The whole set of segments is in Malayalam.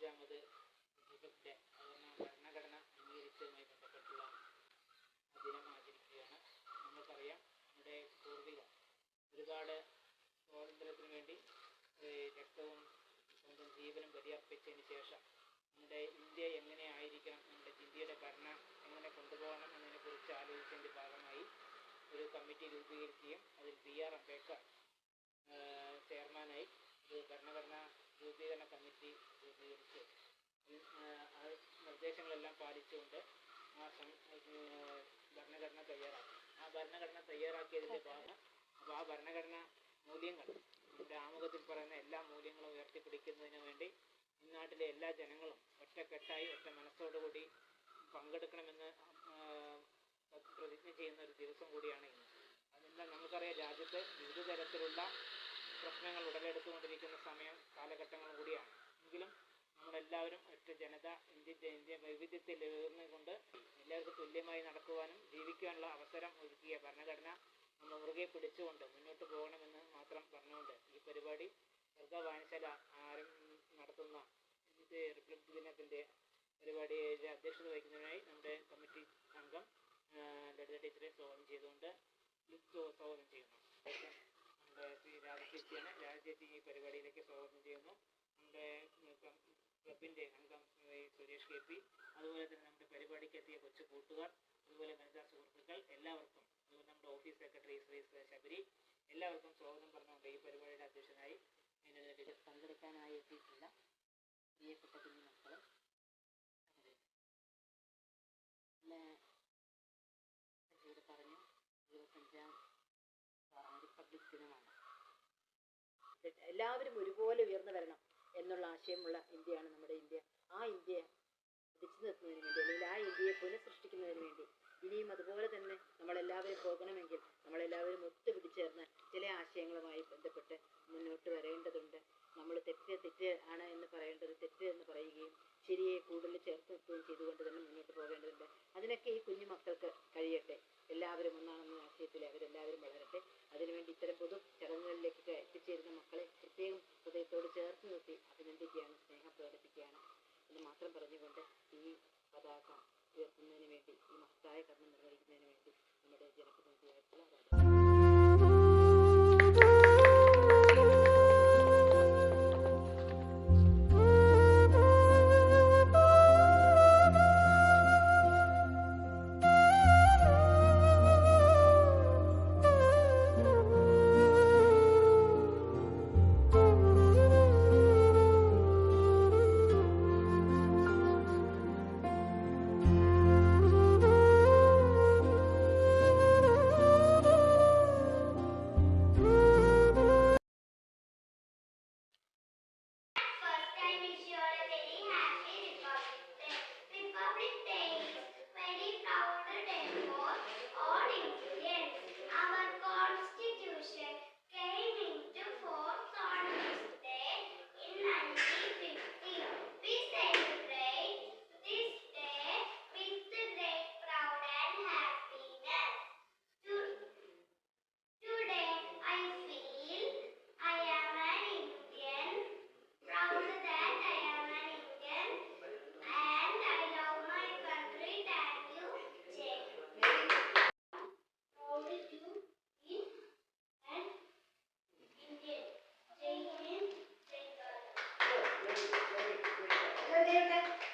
ഇരുപത്തഞ്ചാമത് റിപ്പബ്ലിക് ഡേ ഭരണഘടന അംഗീകരിച്ചതുമായി ബന്ധപ്പെട്ടുള്ള ദിനം ആചരിക്കുകയാണ്. നമുക്കറിയാം നമ്മുടെ പൂർവികർ ഒരുപാട് സ്വാതന്ത്ര്യത്തിന് വേണ്ടി രക്തവും സ്വന്തം ജീവനും ബലിയർപ്പിച്ചതിന് ശേഷം നമ്മുടെ ഇന്ത്യ എങ്ങനെ ആയിരിക്കണം നമ്മുടെ ഇന്ത്യയുടെ ഭരണം എങ്ങനെ കൊണ്ടുപോകണം എന്നതിനെക്കുറിച്ച് ആലോചിച്ചതിന്റെ ഭാഗമായി ഒരു കമ്മിറ്റി രൂപീകരിക്കുകയും അതിൽ ബി ആർ അംബേദ്കർ ചെയർമാനായി ഒരു ഭരണഘടനാ രൂപീകരണ കമ്മിറ്റി രൂപീകരിച്ച് അതിൽ, ഏഹ്, ആ നിർദ്ദേശങ്ങളെല്ലാം പാലിച്ചുകൊണ്ട് ആ ഭരണഘടന തയ്യാറാക്കി. ആ ഭരണഘടന തയ്യാറാക്കിയതിന്റെ ഭാഗം അപ്പോൾ ആ ഭരണഘടന മൂല്യങ്ങൾ നമ്മുടെ ആമുഖത്തിൽ പറയുന്ന എല്ലാ മൂല്യങ്ങളും ഉയർത്തിപ്പിടിക്കുന്നതിന് വേണ്ടി ഇന്നാട്ടിലെ എല്ലാ ജനങ്ങളും ഒറ്റക്കെട്ടായി ഒറ്റ മനസ്സോടുകൂടി പങ്കെടുക്കണമെന്ന് പ്രതിജ്ഞ ചെയ്യുന്ന ഒരു ദിവസം കൂടിയാണ് ഇന്ന്. അതെന്താ നമുക്കറിയാം രാജ്യത്ത് വിവിധ തരത്തിലുള്ള പ്രശ്നങ്ങൾ ഉടലെടുത്തുകൊണ്ടിരിക്കുന്ന സമയം കാലഘട്ടങ്ങളും കൂടിയാണ്. എങ്കിലും നമ്മളെല്ലാവരും ഒറ്റ ജനത ഇന്ത്യ ഇന്ത്യ വൈവിധ്യത്തിൽ കൊണ്ട് എല്ലാവർക്കും തുല്യമായി നടക്കുവാനും ജീവിക്കുവാനുള്ള അവസരം ഒരുക്കിയ ഭരണഘടന നമ്മൾ മുറുകെ പിടിച്ചുകൊണ്ട് മുന്നോട്ട് പോകണമെന്ന് മാത്രം പറഞ്ഞുകൊണ്ട് ഈ പരിപാടി സർഗ വായനശാല ആരം നടത്തുന്ന റിപ്പബ്ലിക് ദിനത്തിന്റെ പരിപാടിയുടെ അധ്യക്ഷത വഹിക്കുന്നതിനായി നമ്മുടെ കമ്മിറ്റി അംഗം ലളിത ടീച്ചറെ സ്വാഗതം ചെയ്തുകൊണ്ട് സ്വാഗതം ചെയ്യുന്നു. നമ്മുടെ ശ്രീ രാജചേച്ചിയാണ് രാജചേച്ചി ഈ പരിപാടിയിലേക്ക് സ്വാഗതം ചെയ്യുന്നു. നമ്മുടെ ക്ലബിന്റെ ശ്രീ സുരേഷ് കെ പി അതുപോലെ തന്നെ നമ്മുടെ പരിപാടിക്ക് എത്തിയ കൊച്ചു കൂട്ടുകാർ അതുപോലെ വനിതാ സുഹൃത്തുക്കൾ എല്ലാവർക്കും നമ്മുടെ ഓഫീസ് സെക്രട്ടറി ശ്രീ ശബരി എല്ലാവർക്കും സ്വാഗതം പറഞ്ഞുകൊണ്ട് ഈ പരിപാടിയുടെ അധ്യക്ഷനായി പങ്കെടുക്കാനായി എത്തിയിട്ടുള്ള പ്രിയപ്പെട്ട കുഞ്ഞു മക്കൾ പറഞ്ഞു ഇരുപത്തഞ്ചാം റിപ്പബ്ലിക് ദിനമാണ്. എല്ലാവരും ഒരുപോലെ ഉയർന്നു വരണം. എന്നുള്ള ആശയമുള്ള ഇന്ത്യയാണ് നമ്മുടെ ഇന്ത്യ. ആ ഇന്ത്യയെ പിടിച്ചു നിർത്തുന്നതിന് വേണ്ടി അല്ലെങ്കിൽ ആ ഇന്ത്യയെ പുനഃസൃഷ്ടിക്കുന്നതിന് വേണ്ടി ഇനിയും അതുപോലെ തന്നെ നമ്മളെല്ലാവരും പോകണമെങ്കിൽ നമ്മളെല്ലാവരും ഒത്തുപിടിച്ചേർന്ന് ചില ആശയങ്ങളുമായി ബന്ധപ്പെട്ട് മുന്നോട്ട് വരേണ്ടതുണ്ട്. നമ്മൾ തെറ്റ് തെറ്റ് ആണ് എന്ന് പറയേണ്ടത് തെറ്റ് എന്ന് പറയുകയും ശരിയെ കൂടുതൽ ചേർത്ത് നിർത്തുകയും ചെയ്തുകൊണ്ട് തന്നെ മുന്നോട്ട് പോകേണ്ടതുണ്ട്. അതിനൊക്കെ ഈ കുഞ്ഞു മക്കൾക്ക് കഴിയട്ടെ. എല്ലാവരും ഒന്നാണെന്ന ആശയത്തിൽ അവരെല്ലാവരും വളരട്ടെ. അതിനുവേണ്ടി ഇത്തരം പൊതു ചടങ്ങുകളിലേക്ക് എത്തിച്ചേരുന്ന മക്കളെ പ്രത്യേകം ഹൃദയത്തോട് ചേർത്ത് നിർത്തി അഭിനന്ദിക്കുകയാണ് സ്നേഹം പ്രകടിപ്പിക്കുകയാണ്. എന്ന് മാത്രം പറഞ്ഞുകൊണ്ട് ഈ പതാക ഉയർത്തുന്നതിന് വേണ്ടി ഈ മഹത്തായ കർമ്മം നിർവഹിക്കുന്നതിന് വേണ്ടി Благодаря.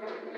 Thank you.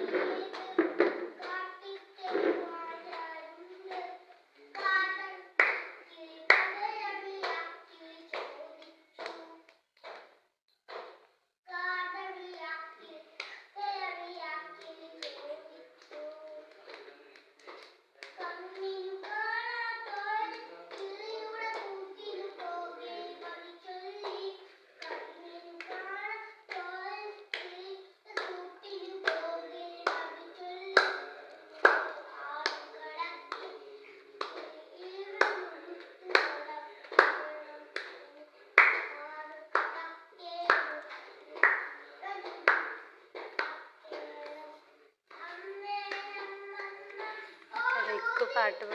പാട്ട് പാടും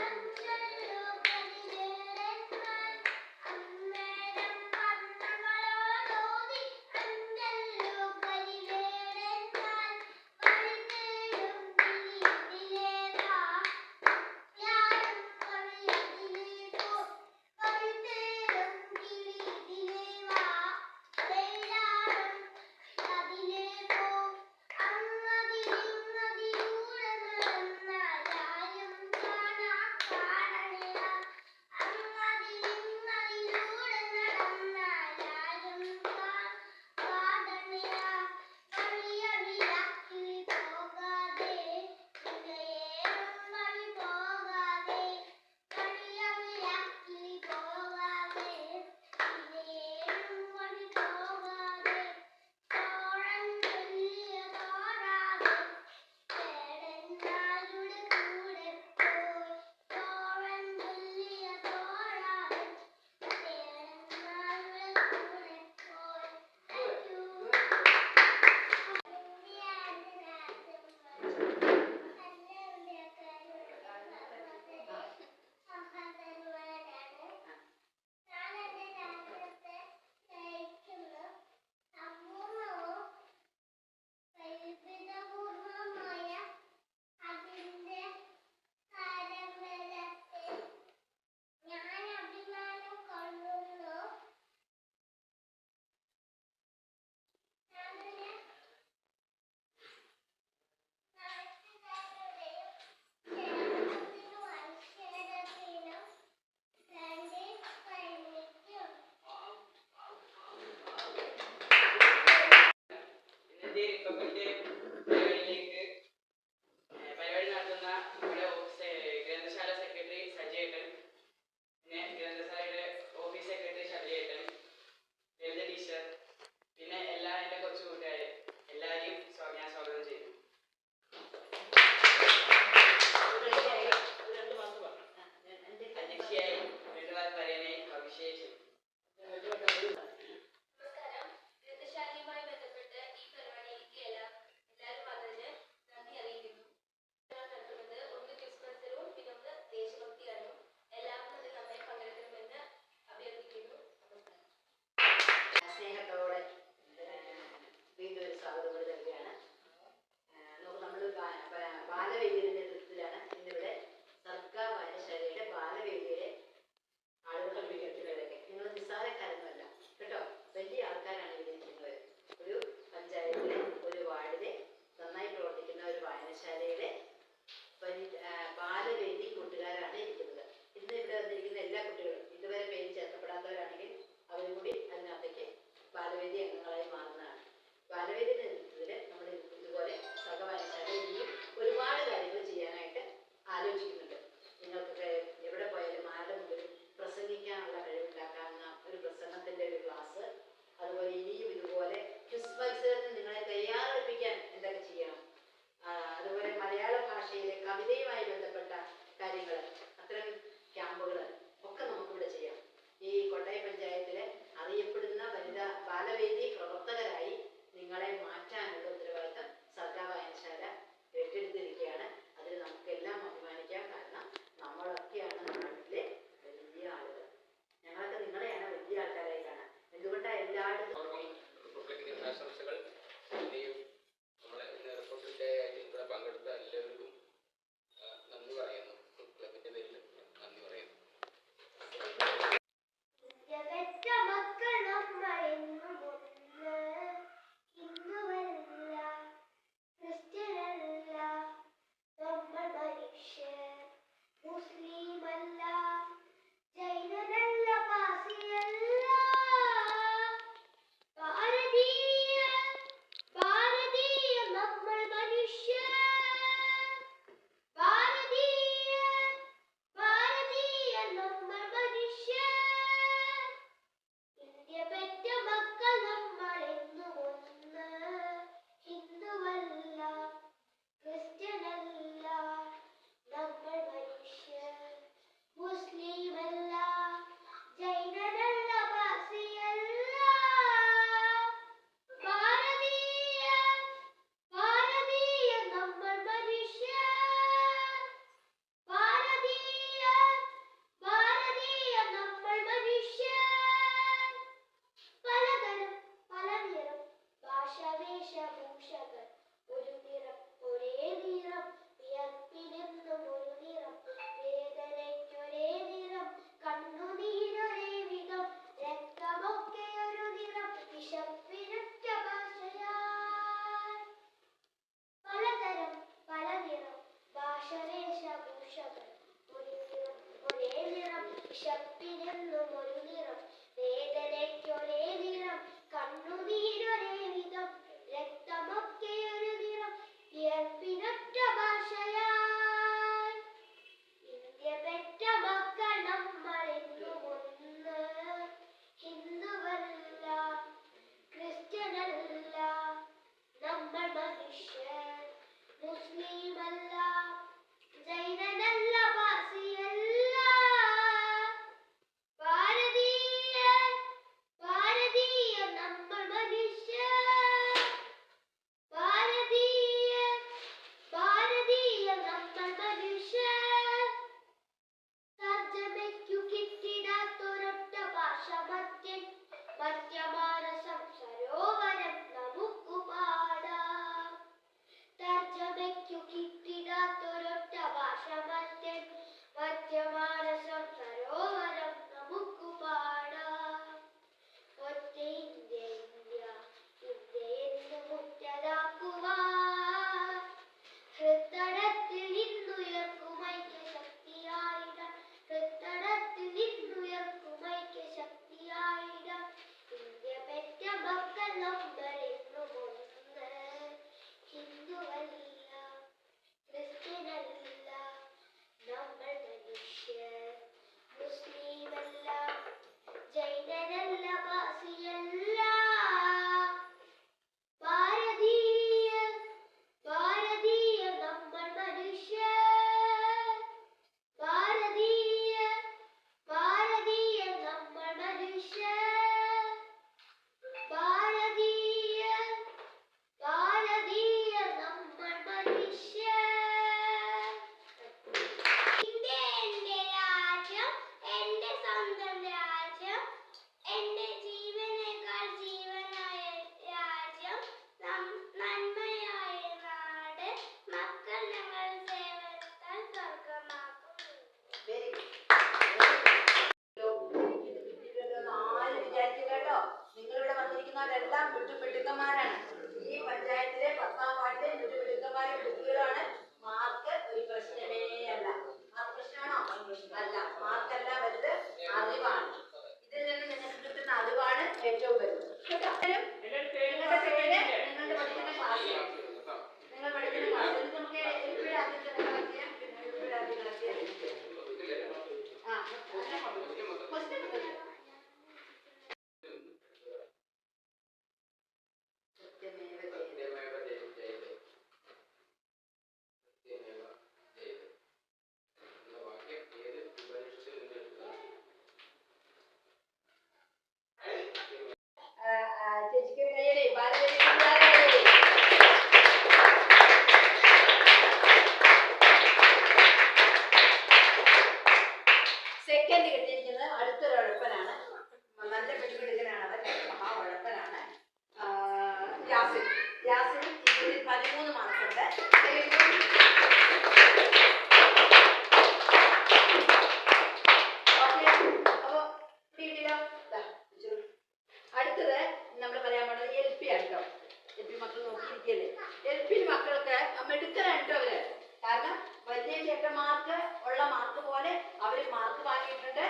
അവർ മാർക്ക് വാങ്ങിയിട്ടുണ്ട്.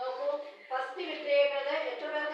നോക്കൂ ഫസ്റ്റ് വിട്ടേക്കുന്നത് എത്ര പേർ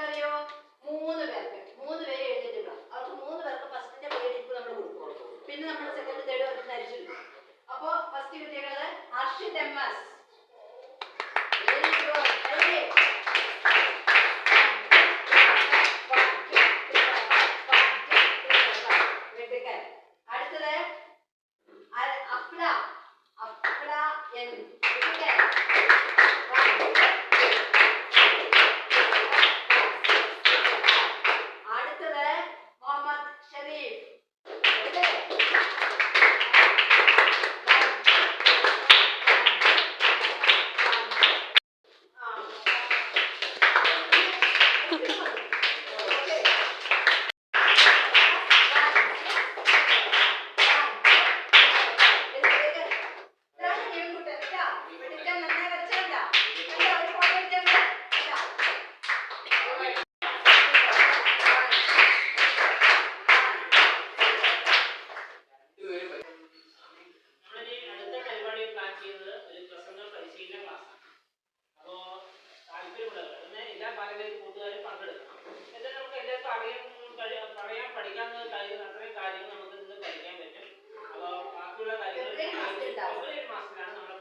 അല്ലെങ്കിൽ കൂട്ടുകാർ പങ്കെടുക്കണം. എന്നിട്ട് നമുക്ക് എല്ലാവർക്കും അറിയാൻ കഴിയാൻ പറയാൻ പഠിക്കാൻ കഴിയുന്ന അത്രയും കാര്യങ്ങൾ നമുക്ക് ഇന്ന് പഠിക്കാൻ പറ്റും. അപ്പോൾ ബാക്കിയുള്ള കാര്യങ്ങൾ ഫെബ്രുവരി മാസത്തിലാണ് നമ്മൾ